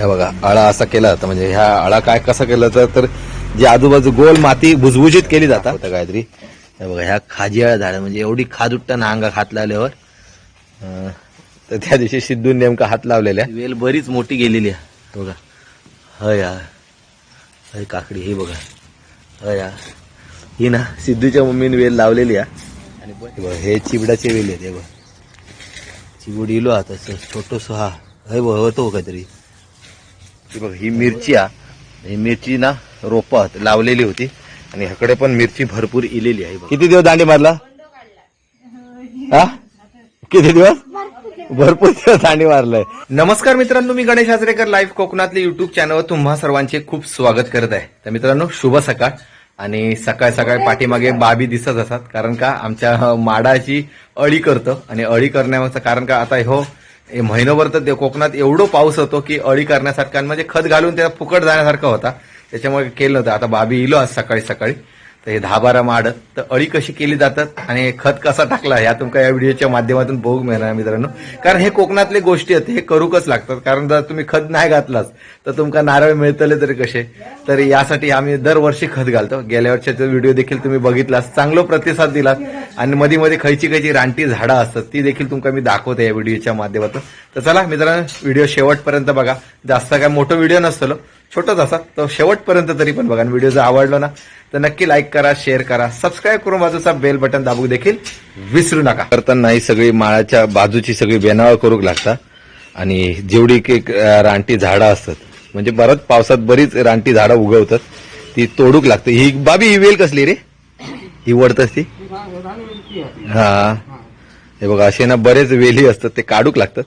हे बघा आळा असा केला जातो. म्हणजे ह्या आळा काय कसा केला जातं तर जी आजूबाजू गोल माती भुसभुशीत केली जातात काहीतरी हे बघा ह्या खाजियाळा झाड म्हणजे एवढी खाज उठताना अंगा हात लावल्यावर. तर त्या दिवशी सिद्धून नेमका हात लावलेल्या. वेल बरीच मोठी गेलेली आहे. बघा हय. हय काकडी ही बघा हय हा. ही ना सिद्धूच्या मम्मीने वेल लावलेली आहे. आणि हे हे चिबडाचे वेल आहेत हे बघ. चिबूड इलो आता छोटस हा. हय बघ होतो काहीतरी? ही बघ ही मिरची ही मिरची ना रोपात लावलेली होती. आणि ह्याकडे पण मिरची भरपूर इलेली आहे. किती दिवस दांडी मारला? हा? किती दिवस? भरपूर दिवस दांडी मारलाय. नमस्कार मित्रांनो मी गणेश आचरेकर लाईव्ह कोकणातले युट्यूब चॅनलवर तुम्हा सर्वांचे खूप स्वागत करत आहे. तर मित्रांनो शुभ सकाळ. आणि सकाळ सकाळ पाठीमागे बाबी दिसत असतात कारण का आमच्या माडाची अळी करतो. आणि अळी करण्याचं कारण का आता हे महिनोभर तर ते कोकणात एवढं पाऊस होतो की अळी करण्यासारखा आणि म्हणजे खत घालून त्याला फुकट जाण्यासारखा होता. त्याच्यामुळे केलं होतं. आता बाबी इलो आज सकाळी सकाळी. तर हे दहा बारा माड तर अळी कशी केली जातात आणि खत कसा टाकला ह्या तुमका या व्हिडिओच्या माध्यमातून बघू मिळणार मित्रांनो. कारण हे कोकणातले गोष्टी आहेत हे करूकच लागतात. कारण जर तुम्ही खत नाही घातलाच तर तुमका नारळ मिळतले तरी कसे? तर यासाठी आम्ही दरवर्षी खत घालतो. गेल्या वर्षाचा व्हिडिओ देखील तुम्ही बघितलास चांगला प्रतिसाद दिलात. आणि मध्ये मध्ये खयची खयची रानटी झाडं असतात ती देखील तुमका मी दाखवते या व्हिडिओच्या माध्यमातून. तर चला मित्रांनो व्हिडिओ शेवटपर्यंत बघा. जास्त काय मोठं व्हिडिओ नसतो छोटच असा तो शेवटपर्यंत तरी पण बघा. व्हिडिओ जर आवडलो ना तर नक्की लाईक करा शेअर करा. सबस्क्राईब करून बाजूचा बेल बटन दाबू देखील विसरू नका. करताना ही सगळी माळाच्या बाजूची सगळी बेनावळ करूक लागता. आणि जेवढी एक रानटी झाडं असतात म्हणजे बरंच पावसात बरीच रानटी झाडं उगवतात ती तोडूक लागते. ही बाबी ही वेल कसली रे? ही वडतच ती हा. हे बघा असे ना बरेच वेली असतात ते काढूक लागतात.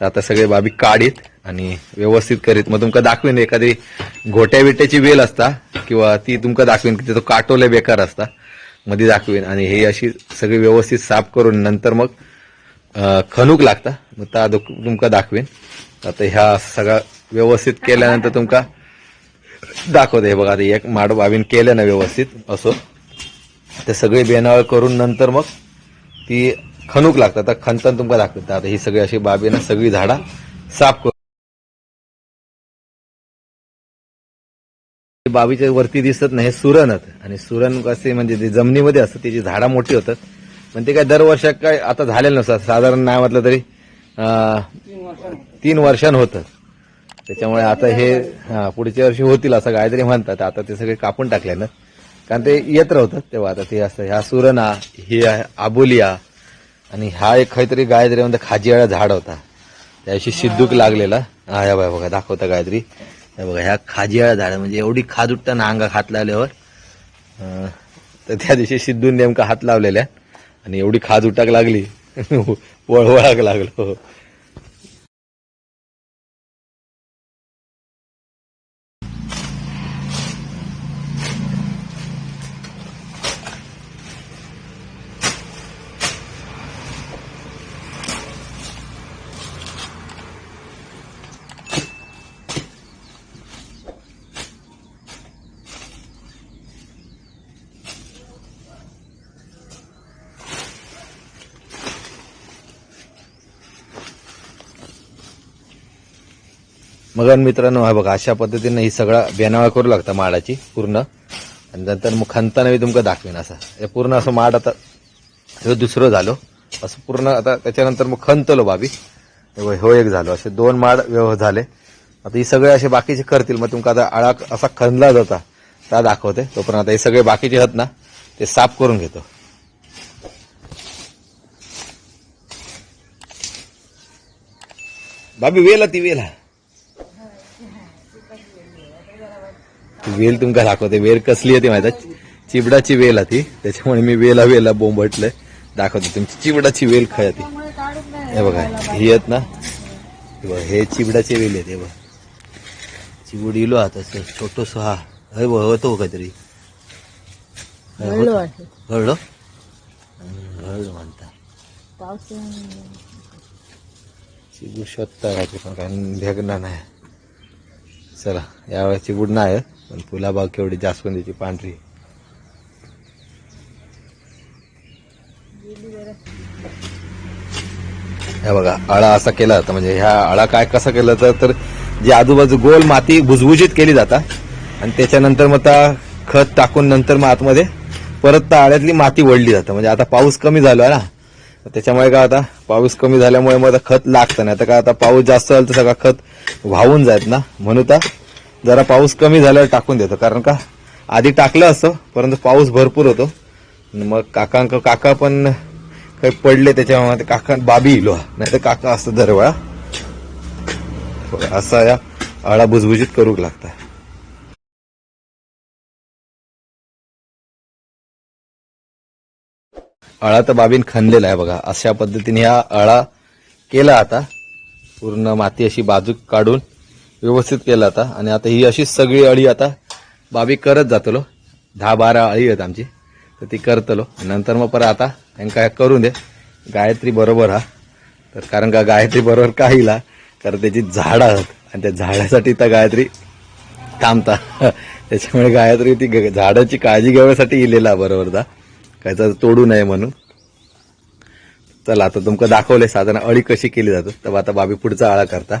आता सगळे बाबी काढीत आणि व्यवस्थित करीत. मग तुमका दाखवीन एखादी घोट्या बिट्याची वेल असता किंवा ती तुमका दाखवेन की तो काटोले बेकार असता मध्ये दाखवेन. आणि हे अशी सगळी व्यवस्थित साफ करून नंतर मग खणूक लागता. मग ता तुमका दाखवेन. आता ह्या सगळा व्यवस्थित केल्यानंतर तुमका दाखवते. हे बघा आता एक माड बाबीन केलं ना व्यवस्थित असो. ते सगळे बेनावळ करून नंतर मग ती खणूक लागतात आता खणताना तुमका दाखवतात आता ही सगळी अशी बाबी ना सगळी झाडा साफ करू बावीच्या वरती दिसत नाही हे सुरणत आणि सुरण कसे म्हणजे ते जमिनीमध्ये असतं त्याची झाडं मोठी होतात. पण ते काय दरवर्षात काय आता झालेलं नसतं. साधारण नाही म्हटलं तरी तीन वर्षां होतं. त्याच्यामुळे आता हे पुढच्या वर्षी होतील असं काहीतरी म्हणतात. आता ते सगळे कापून टाकले ना कारण ते येत राहतात तेव्हा. आता ते असं ह्या सुरणा ही आहे आबोलिया आणि हा एक काहीतरी गायत्री म्हणतात खाजीवाळा झाड होता. त्याशी सिद्धूक लागलेला. हा या बघा दाखवता गायत्री हे बघा ह्या खाजियाळ झाडं म्हणजे एवढी खाज उठताना अंगा हात लावल्यावर अं, तर त्या दिवशी सिद्धून नेमका हात लावलेल्या आणि एवढी खाज उटाक लागली. वळवळाक लागलो. मग मित्रांनो हा बघा अशा पद्धतीनं ही सगळा बेनावा करू लागता माडाची पूर्ण. आणि नंतर मग खणताना मी तुमका दाखवेन असा. हे पूर्ण असं माड आता हे दुसरं झालो. असं पूर्ण आता त्याच्यानंतर मग खणतलो बाबी. हो एक झालो. असे दोन माड व्यवहार झाले. आता ही सगळे असे बाकीचे करतील. मग तुमका आता आळा असा खणला जाता. त्या दाखवते. तोपर्यंत आता हे सगळे बाकीचे आहेत ना ते साफ करून घेतो. बाबी वेला ती वेला वेल तुमका दाखवते. वेल कसली आहे ती माहिती? चिबडाची वेल आहे ती त्याच्यामुळे मी वेला वेला बोंबटलंय. दाखवते. तुमची चिबडाची वेल खय ती. हे बघा ही आहेत ना? हे चिबडाचे वेल आहेत हे बघा. चिबूड इलो आता छोटस हा. हे बघ होतो काहीतरी? हं, घडलं म्हणता. चिबूड शोधता राहते पण काही भेगणार नाही. चला यावेळेस चिबूड नाही पण फुलाबाग केवढी जास्वंदीची पांढरी हे बघा आळा असा केला तर म्हणजे ह्या आळा काय कसा केला तर तर जी आजूबाजू गोल माती भुजभुजीत केली जाता. आणि त्याच्यानंतर मग त्या खत टाकून नंतर मग आतमध्ये परत त्या आळ्यातली माती वळली जातं. म्हणजे आता पाऊस कमी झाला ना त्याच्यामुळे काय आता पाऊस कमी झाल्यामुळे मग आता खत लागतं नाही. तर काय आता पाऊस जास्त झाला तर सगळं खत वाहून जात ना. म्हणून जरा पाऊस कमी झाल्यावर टाकून देतो कारण का? आधी टाकलं असतं परंतु पाऊस भरपूर होतो. मग काकांक काका पण काही पडले त्याच्यामुळे काका बाबी इलो. नाही तर काका असतं दरवेळा. असा या आळा भुजभुजीत करू लागता. अळा तर बाबीन खणलेला आहे बघा. अशा पद्धतीने हा अळा केला आता. पूर्ण माती अशी बाजूक काढून व्यवस्थित केला आता. आणि आता ही अशीच सगळी अळी आता बाबी करत जातलो. दहा बारा अळी आहेत आमची. तर ती करतलो. नंतर मग परत आता त्यांना करून दे. गायत्री बरोबर हा. तर कारण का गायत्री बरोबर का हिला कारण त्याची झाडं आहेत. आणि त्या झाडासाठी त्या गायत्री थांबता. त्याच्यामुळे गायत्री ती ग- झाडाची काळजी घेण्यासाठी इलेला बरोबर दा काय तर तोडू नये म्हणून. चला आता तुमका दाखवले. साधारण अळी कशी केली जाते. तर आता बाबी पुढचा आळा करता.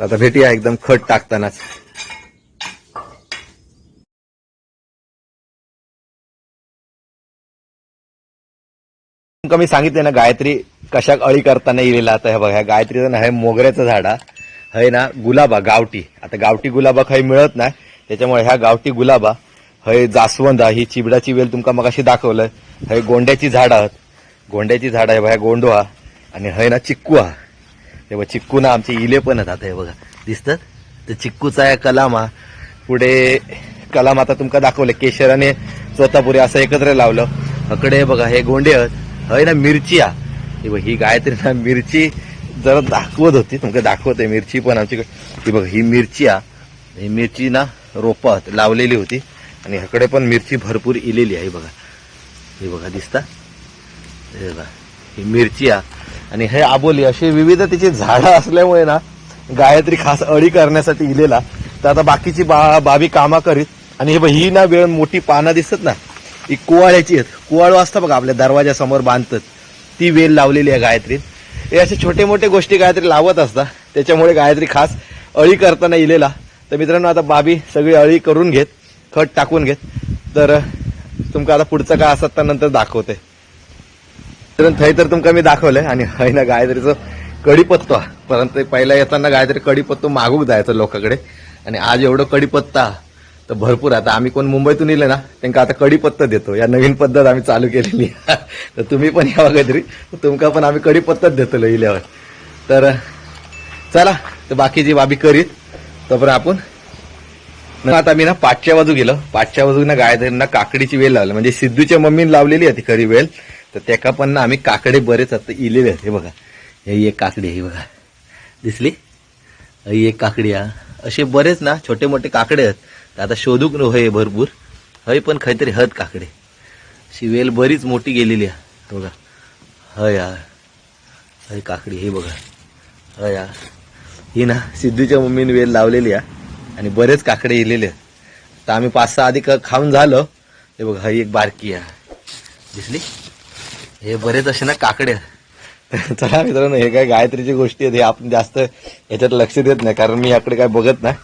आता भेटूया एकदम खत टाकतानाच तुमका मी सांगितले ना गायत्री कशा अळी करताना येलेला. आता हे बघा ह्या गायत्रीचं ना हे मोगऱ्याचं झाड. हा. हे ना गुलाबा गावठी. आता गावठी गुलाबा काही मिळत नाही. त्याच्यामुळे ह्या गावठी गुलाबा हे जास्वंद ही चिबडाची वेल तुमका मग अशी दाखवलं हे गोंड्याची झाडं आहेत. गोंड्याची झाडं आहे बघा गोंडो हा आणि हे ना चिक्कू तेव्हा चिक्कू ना आमचे इले पण आहेत आता हे बघा. दिसतात तर चिक्कूचा आहे कलाम हा. पुढे कलाम आता तुमका दाखवले केशर आणि असं एकत्र लावलं. अकडे बघा हे गोंडे आहेत. हय ना मिरची हा. बघ ही गायत्री ना मिरची जरा दाखवत होती तुमका दाखवते मिरची पण आमची ही बघा ही मिरची हा. ही मिरची ना रोपात लावलेली होती. आणि ह्याकडे पण मिरची भरपूर इलेली आहे बघा. हे बघा दिसता? हे बघा ही मिरची हा. आणि हे आबोली अशी विविधतेची झाडं असल्यामुळे ना गायत्री खास अळी करण्यासाठी इलेला. तर आता बाकीची बा बाबी कामा करीत. आणि हे बघ, ही ना वेळ मोठी पानं दिसत ना ही कुवाळ्याची आहेत. कुवाळू असतं बघा आपल्या दरवाजासमोर बांधतात. ती वेल लावलेली आहे गायत्रीत हे असे छोटे मोठे गोष्टी गायत्री लावत असतात. त्याच्यामुळे गायत्री खास अळी करताना इलेला. तर मित्रांनो आता बाबी सगळी अळी करून घेत खत टाकून घेत. तर तुमका आता पुढचं काय असत तर नंतर दाखवते. मित्रांनो थंय तर तुमका मी दाखवलंय आणि हय ना गायत्रीचं कडीपत्ता. परंतु पहिला येताना गायत्री कडीपत्तो मागूक जायचं लोकांकडे. आणि आज एवढं कडीपत्ता तर भरपूर आता आम्ही कोण मुंबईतून येले ना त्यांना आता कडीपत्ता देतो. या नवीन पद्धत आम्ही चालू केलेली तर तुम्ही पण या काहीतरी तुमका पण आम्ही कडीपत्ताच देतो इल्यावर. तर चला तर बाकीची बाबी करीत तर आपण ना आता मी ना पाठच्या बाजू गेलो. पाठच्या बाजूला गायत्रींना काकडीची वेल लावली. म्हणजे सिद्धूच्या मम्मीने लावलेली आहे ती खरी वेल. तर त्याका पण ना आम्ही काकडे बरेच आता इलेले आहेत. हे बघा. हे एक काकडी आहे ही बघा. दिसली? ही एक काकडी हा असे बरेच ना छोटे मोठे काकडे आहेत. तर आता शोधूक न होय भरपूर. हय पण काहीतरी हत काकडे. अशी वेल बरीच मोठी गेलेली आहे. बघा. हय हय काकडी हे बघा. हय ही ना सिद्धूच्या मम्मीने वेल लावलेली आहे. आणि बरेच काकडे इलेले आहेत. तर आम्ही पाच सहा आधी खाऊन झालो. हे बघा ही एक बारकी आहे. दिसली? हे बरेच असे ना काकडे चला मित्रांनो हे काय गायत्रीची गोष्टी आहेत हे आपण जास्त याच्यात लक्ष देत नाही कारण मी याकडे काय बघत नाही.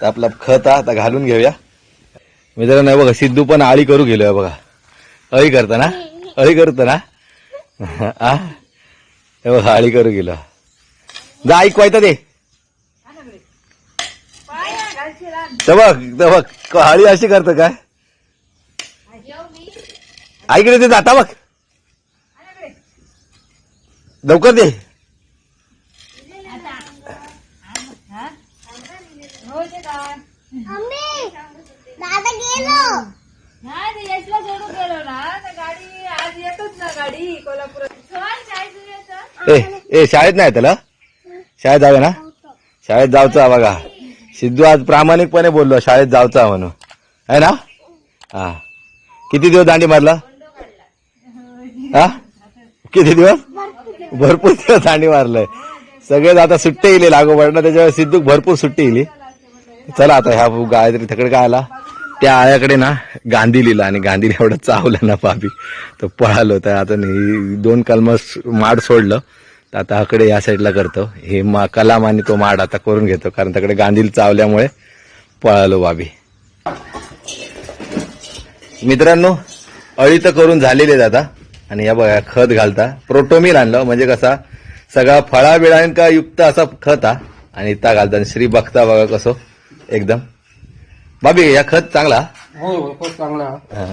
तर आपला खत आता घालून घेऊया. मित्रांनो बघा सिद्धू पण आळी करू गेलोय बघा. अळी करता ना? अळी करतो ना? आ? हे बघा आळी करू गेलो. जा ऐकवायचं ते. बघ बघ अळी अशी करतं काय? ऐकले ते जाता बघ. लवकर दे. मम्मी दादा गेलो. नाही ते यशला सोडून गेलो ना तर गाडी आज येतच ना गाडी कोल्हापुरात सोड काय सुरू ए ए शाळेत नाही त्याला? शाळेत जाऊया ना? शाळेत जाऊचा बघा. सिद्धू आज प्रामाणिकपणे बोललो शाळेत जाऊचा म्हणून. आहे ना? हा. किती दिवस दांडी मारला? हा? किती दिवस? भरपूर दिवस दांडी मारलंय. सगळेच आता सुट्टी येईल लागोपाठ ना त्याच्यावर सिद्धूक भरपूर सुट्टी येईल चला आता ह्या गायत्री तिकडे काय आला त्या आळ्याकडे ना गांधी लिहिला आणि गांधीने एवढं चावलं ना बाबी. तर पळालो तर आता नाही दोन कलम माड सोडलं. तर आता आकडे या साईडला करतो. हे मा कलाम आणि तो माड आता करून घेतो कारण त्याकडे गांधील चावल्यामुळे पळालो बाबी. मित्रांनो अळी तर करून झालेली आहेत आता. आणि या बघा खत घालता. प्रोटोमिल आणलं म्हणजे कसा सगळा फळा बिळांका युक्त असा खत हा. आणि इथं घालता. आणि श्री बघता बघा कसो एकदम. बाबी या खत चांगला? हो चांगला. हा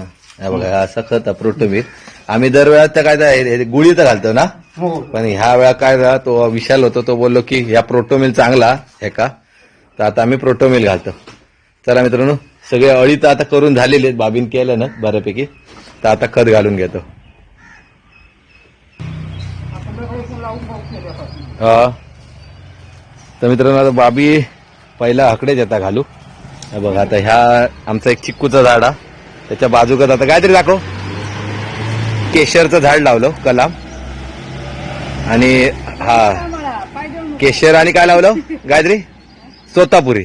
हा बघा हा असा खत प्रोटोमिल. आम्ही दरवेळा तर काय ते- गुळी तर घालतो ना? हो. पण ह्या वेळा काय झाला तो विशाल होतो तो बोललो की या प्रोटोमिल चांगला हे का? तर आता आम्ही प्रोटोमिल घालतो. चला मित्रांनो सगळे अळी तर आता करून झालेली आहेत बाबीन केलं ना बऱ्यापैकी. तर आता खत घालून घेतो. तर मित्रांनो आता बाबी पहिला हकडेच येता घालू. बघा आता ह्या आमचा एक चिक्कूचा झाड आहे त्याच्या बाजूकच आता काहीतरी दाखव. केशरचं झाड लावलं कलाम. आणि हा केशर आणि काय लावलं? गायत्री? सोतापुरी.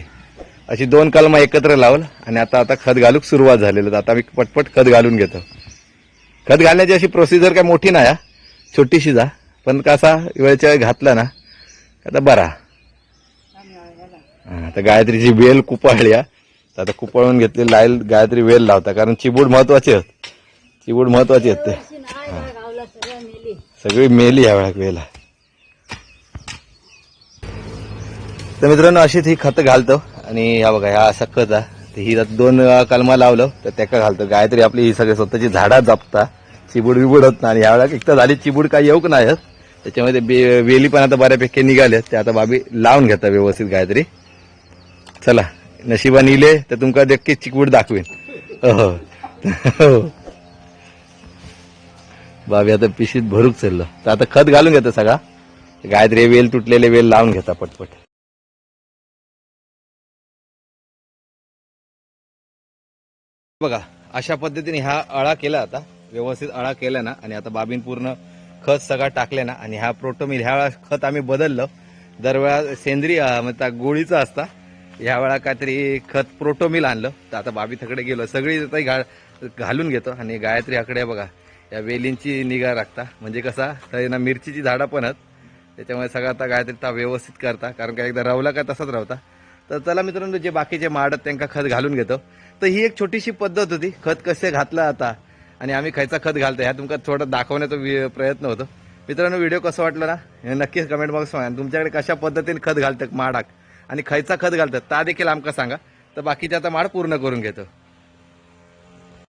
अशी दोन कलमा एकत्र लावलं आणि आता आता खत घालूक सुरुवात झालेलं आता मी पटपट खत घालून घेतो. खत घालण्याची अशी प्रोसिजर काय मोठी नाही हा. छोटीशी जा. पण कसा वेळच्या वेळ घातला ना आता बरा. आता गायत्रीची वेल कुपाळली तर आता कुपाळून घेतली लाईल गायत्री वेल लावता कारण चिबूड महत्वाची आहेत. चिबूड महत्वाची आहेत ते. सगळी मेली ह्या वेळा वेला तर मित्रांनो अशीच ही खतं घालतो. आणि ह्या बघा ह्या असा खत हा. तर ही आता दोन कलमा लावलं तर त्याका घालतो. गायत्री आपली ही सगळी स्वतःची झाडा जपता. चिबूड बिबूड होत नाही. आणि ह्या वेळाक एक तर झाली चिबूड काही येऊक नाही आहेत. त्याच्यामध्ये बे- वेली पण आता बऱ्यापैकी निघाल्या त्या आता बाबी लावून घेता व्यवस्थित गायत्री चला नशिबाने इले तर तुमका नक्कीच चिकबूड दाखवेन. हो, हो. हो बाबी आता पिशीत भरूक चाललं. तर आता खत घालून घेतो सगळा. गायत्री वेल तुटलेले वेल लावून घेता पटपट. बघा अशा पद्धतीने हा अळा केला आता. व्यवस्थित अळा केला ना आणि आता बाबीन पूर्ण खत सगळं टाकले ना आणि हा प्रोटोमिल ह्या वेळा खत आम्ही बदललं. दरवेळा सेंद्रिय म्हणजे गोळीचं असता. ह्या वेळा काहीतरी खत प्रोटोमिल आणलं. तर आता बाबी थकडे गेलो. सगळी आता घा- घालून घेतो. आणि गायत्री आकडे बघा या वेलींची निगा राखता. म्हणजे कसा तर ना मिरचीची झाडं पण आहेत. त्याच्यामुळे सगळं आता गायत्री ता व्यवस्थित करता. कारण का एकदा रवला का तसाच राहता. तर चला मित्रांनो जे बाकीचे माडत त्यांना खत घालून घेतो. तर ही एक छोटीशी पद्धत होती. खत कसे घातलं आता? आणि आम्ही खायचा खत घालतो ह्या तुमका थोडं दाखवण्याचा प्रयत्न होतो. मित्रांनो व्हिडिओ कसं वाटलं ना? हे नक्कीच कमेंट बॉक्स सांगा. तुमच्याकडे कशा पद्धतीने खत घालतात माडाक? आणि खायचा खत घालतात ता देखील आमका सांगा. तर बाकीचे आता माड पूर्ण करून घेतो.